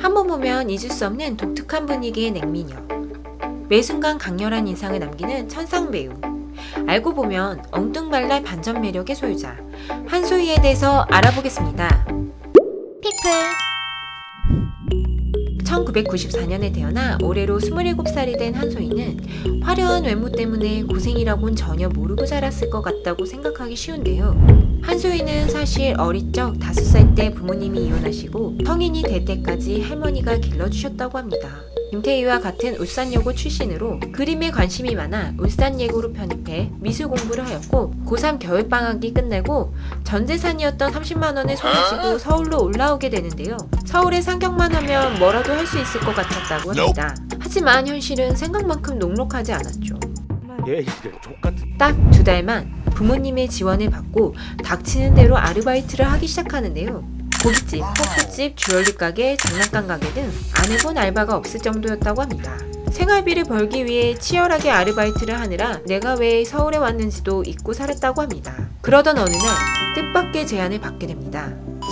한 번 보면 잊을 수 없는 독특한 분위기의 냉미녀. 매 순간 강렬한 인상을 남기는 천상 배우. 알고 보면 엉뚱말랄 반전 매력의 소유자. 한소희에 대해서 알아보겠습니다. 피플 1994년에 태어나 올해로 27살이 된 한소희는 화려한 외모 때문에 고생이라곤 전혀 모르고 자랐을 것 같다고 생각하기 쉬운데요. 한소희는 사실 어릴 적 5살 때 부모님이 이혼하시고 성인이 될 때까지 할머니가 길러주셨다고 합니다. 김태희와 같은 울산여고 출신으로 그림에 관심이 많아 울산예고로 편입해 미술 공부를 하였고 고3 겨울방학이 끝나고 전 재산이었던 30만 원을 손에 쥐고 서울로 올라오게 되는데요. 서울에 상경만 하면 뭐라도 할 수 있을 것 같았다고 합니다. 하지만 현실은 생각만큼 녹록하지 않았죠. 딱 두 달만 부모님의 지원을 받고 닥치는 대로 아르바이트를 하기 시작하는데요. 고깃집, 호프집, 주얼리 가게, 장난감 가게 등 안 해본 알바가 없을 정도였다고 합니다. 생활비를 벌기 위해 치열하게 아르바이트를 하느라 내가 왜 서울에 왔는지도 잊고 살았다고 합니다. 그러던 어느 날 뜻밖의 제안을 받게 됩니다.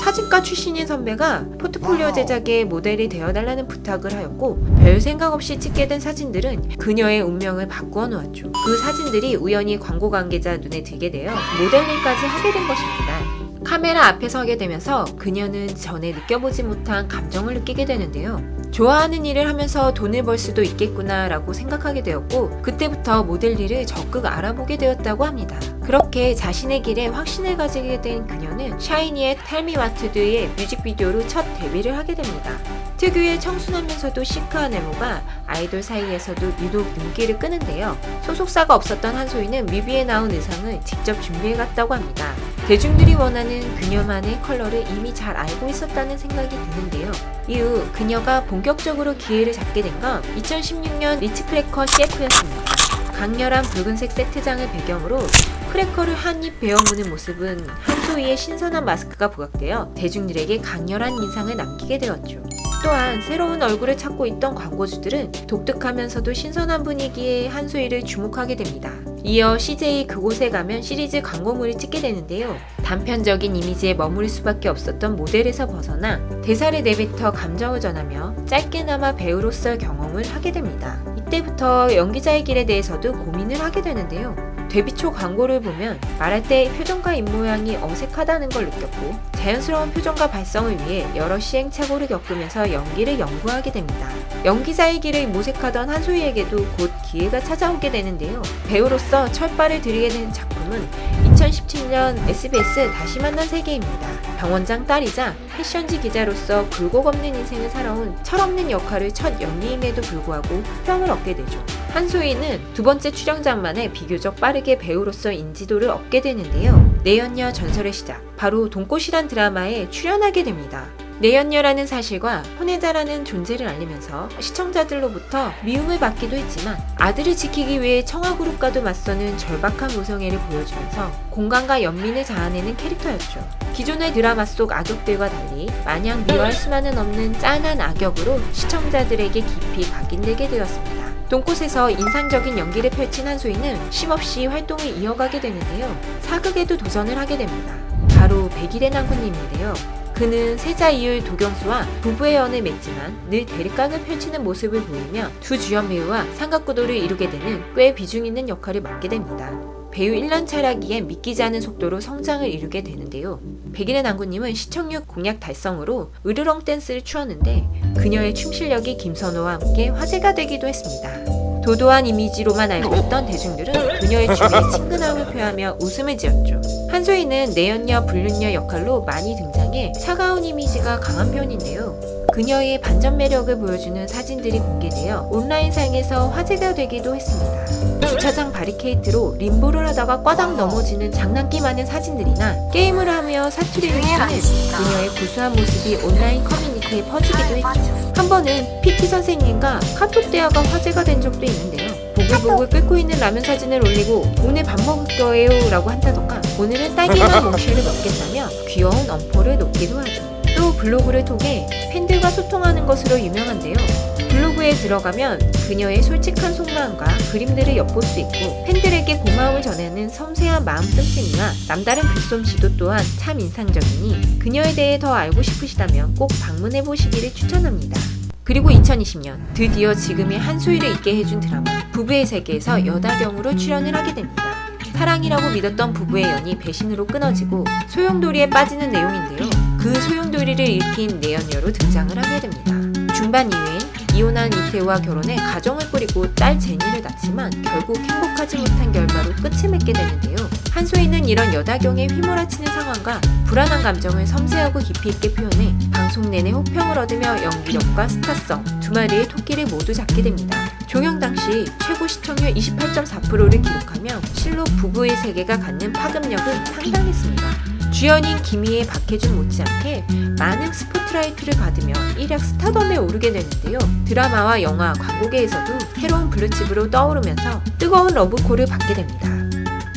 사진가 출신인 선배가 포트폴리오 제작에 모델이 되어달라는 부탁을 하였고 별 생각 없이 찍게 된 사진들은 그녀의 운명을 바꾸어 놓았죠. 그 사진들이 우연히 광고 관계자 눈에 들게 되어 모델링까지 하게 된 것입니다. 카메라 앞에 서게 되면서 그녀는 전에 느껴보지 못한 감정을 느끼게 되는데요. 좋아하는 일을 하면서 돈을 벌 수도 있겠구나라고 생각하게 되었고 그때부터 모델 일을 적극 알아보게 되었다고 합니다. 그렇게 자신의 길에 확신을 가지게 된 그녀는 샤이니의 텔미 와트드의 뮤직비디오로 첫 데뷔를 하게 됩니다. 특유의 청순하면서도 시크한 외모가 아이돌 사이에서도 유독 눈길을 끄는데요. 소속사가 없었던 한소희는 뮤비에 나온 의상을 직접 준비해 갔다고 합니다. 대중들이 원하는 그녀만의 컬러를 이미 잘 알고 있었다는 생각이 드는데요. 이후 그녀가 본격적으로 기회를 잡게 된 건 2016년 리츠크래커 CF였습니다. 강렬한 붉은색 세트장을 배경으로 크래커를 한 입 베어무는 모습은 한소희의 신선한 마스크가 부각되어 대중들에게 강렬한 인상을 남기게 되었죠. 또한 새로운 얼굴을 찾고 있던 광고주들은 독특하면서도 신선한 분위기의 한소희를 주목하게 됩니다. 이어 CJ 그곳에 가면 시리즈 광고물을 찍게 되는데요. 단편적인 이미지에 머무를 수밖에 없었던 모델에서 벗어나 대사를 내뱉어 감정을 전하며 짧게나마 배우로서 경험을 하게 됩니다. 이때부터 연기자의 길에 대해서도 고민을 하게 되는데요. 데뷔 초 광고를 보면 말할 때 표정과 입모양이 어색하다는 걸 느꼈고 자연스러운 표정과 발성을 위해 여러 시행착오를 겪으면서 연기를 연구하게 됩니다. 연기자의 길을 모색하던 한소희에게도 곧 기회가 찾아오게 되는데요. 배우로서 철발을 들이게 된 작품은 2017년 SBS 다시 만난 세계입니다. 병원장 딸이자 패션지 기자로서 굴곡 없는 인생을 살아온 철없는 역할을 첫 연기임에도 불구하고 평을 얻게 되죠. 한소희는 두 번째 출연작만에 비교적 빠르게 배우로서 인지도를 얻게 되는데요. 내연녀 전설의 시작, 바로 돈꽃이란 드라마에 출연하게 됩니다. 내연녀라는 사실과 혼외자라는 존재를 알리면서 시청자들로부터 미움을 받기도 했지만 아들을 지키기 위해 청아그룹과도 맞서는 절박한 모성애를 보여주면서 공간과 연민을 자아내는 캐릭터였죠. 기존의 드라마 속 악역들과 달리 마냥 미워할 수만은 없는 짠한 악역으로 시청자들에게 깊이 각인되게 되었습니다. 돈꽃에서 인상적인 연기를 펼친 한소희는 쉼없이 활동을 이어가게 되는데요. 사극에도 도전을 하게 됩니다. 바로 백일의 난군님인데요. 그는 세자 이율 도경수와 부부의 연을 맺지만 늘 대립각을 펼치는 모습을 보이며 두 주연 배우와 삼각구도를 이루게 되는 꽤 비중 있는 역할을 맡게 됩니다. 배우 1년 차라기에 믿기지 않은 속도로 성장을 이루게 되는데요. 백일의 난구님은 시청률 공약 달성으로 으르렁 댄스를 추었는데 그녀의 춤 실력이 김선호와 함께 화제가 되기도 했습니다. 도도한 이미지로만 알고 있던 대중들은 그녀의 춤에 친근함을 표하며 웃음을 지었죠. 한소희는 내연녀, 불륜녀 역할로 많이 등장해 차가운 이미지가 강한 편인데요. 그녀의 반전 매력을 보여주는 사진들이 공개되어 온라인상에서 화제가 되기도 했습니다. 주차장 바리케이트로 림보를 하다가 꽈당 넘어지는 장난기 많은 사진들이나 게임을 하며 사투리를 치는 그녀의 구수한 모습이 온라인 커뮤니티에 퍼지기도 했죠. 한 번은 PT 선생님과 카톡 대화가 화제가 된 적도 있는데요. 보글보글 끓고 있는 라면 사진을 올리고 오늘 밥 먹을 거예요 라고 한다던가 오늘은 딸기맛 몽쉘을 먹겠다며 귀여운 엄포를 놓기도 하죠. 또 블로그를 통해 팬들과 소통하는 것으로 유명한데요. 블로그에 들어가면 그녀의 솔직한 속마음과 그림들을 엿볼 수 있고 팬들에게 고마움을 전하는 섬세한 마음 씀씀이와 남다른 글솜씨도 또한 참 인상적이니 그녀에 대해 더 알고 싶으시다면 꼭 방문해 보시기를 추천합니다. 그리고 2020년 드디어 지금의 한소희를 있게 해준 드라마 부부의 세계에서 여다경으로 출연을 하게 됩니다. 사랑이라고 믿었던 부부의 연이 배신으로 끊어지고 소용돌이에 빠지는 내용인데요. 그 소용돌이를 일으킨 내연녀로 등장을 하게 됩니다. 중반 이후엔 이혼한 이태우와 결혼해 가정을 꾸리고 딸 제니를 낳지만 결국 행복하지 못한 결과로 끝을 맺게 되는데요. 한소희는 이런 여다경에 휘몰아치는 상황과 불안한 감정을 섬세하고 깊이 있게 표현해 방송 내내 호평을 얻으며 연기력과 스타성 두 마리의 토끼를 모두 잡게 됩니다. 종영 당시 최고 시청률 28.4%를 기록하며 실로 부부의 세계가 갖는 파급력은 상당했습니다. 주연인 김희애, 박해준 못지않게 많은 스포트라이트를 받으며 일약 스타덤에 오르게 되는데요. 드라마와 영화, 광고계에서도 새로운 블루칩으로 떠오르면서 뜨거운 러브콜을 받게 됩니다.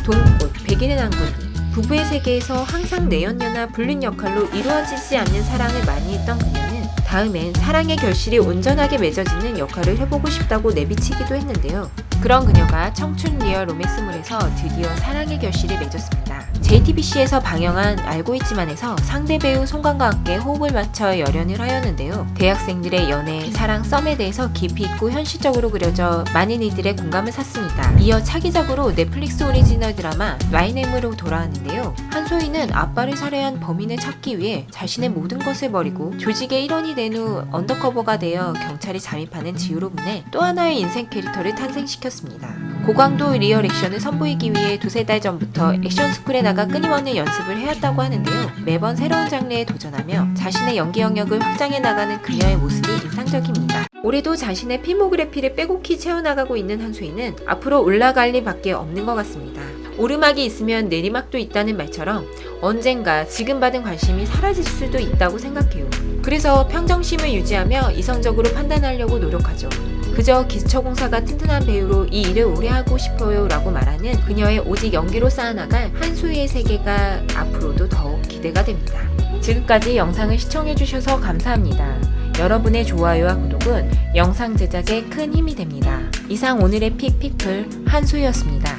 동꽃, 백인의 난군이 부부의 세계에서 항상 내연녀나 불륜 역할로 이루어지지 않는 사랑을 많이 했던 그녀는 다음엔 사랑의 결실이 온전하게 맺어지는 역할을 해보고 싶다고 내비치기도 했는데요. 그런 그녀가 청춘 리얼 로맨스물에서 드디어 사랑의 결실을 맺었습니다. JTBC에서 방영한 알고 있지만에서 상대 배우 송강과 함께 호흡을 맞춰 열연을 하였는데요. 대학생들의 연애, 사랑, 썸에 대해서 깊이 있고 현실적으로 그려져 많은 이들의 공감을 샀습니다. 이어 차기작으로 넷플릭스 오리지널 드라마 마이네임으로 돌아왔는데요. 한소희는 아빠를 살해한 범인을 찾기 위해 자신의 모든 것을 버리고 조직의 일원이 된 후 언더커버가 되어 경찰이 잠입하는 지우로 분해 또 하나의 인생 캐릭터를 탄생시켰습니다. 고강도 리얼 액션을 선보이기 위해 두세 달 전부터 액션 스쿨에 나가 끊임없는 연습을 해왔다고 하는데요. 매번 새로운 장르에 도전하며 자신의 연기 영역을 확장해 나가는 그녀의 모습이 인상적입니다. 올해도 자신의 필모그래피를 빼곡히 채워나가고 있는 한소희는 앞으로 올라갈 일밖에 없는 것 같습니다. 오르막이 있으면 내리막도 있다는 말처럼 언젠가 지금 받은 관심이 사라질 수도 있다고 생각해요. 그래서 평정심을 유지하며 이성적으로 판단하려고 노력하죠. 그저 기초공사가 튼튼한 배우로 이 일을 오래 하고 싶어요 라고 말하는 그녀의 오직 연기로 쌓아나갈 한소희의 세계가 앞으로도 더욱 기대가 됩니다. 지금까지 영상을 시청해주셔서 감사합니다. 여러분의 좋아요와 구독은 영상 제작에 큰 힘이 됩니다. 이상 오늘의 픽픽플 한소희였습니다.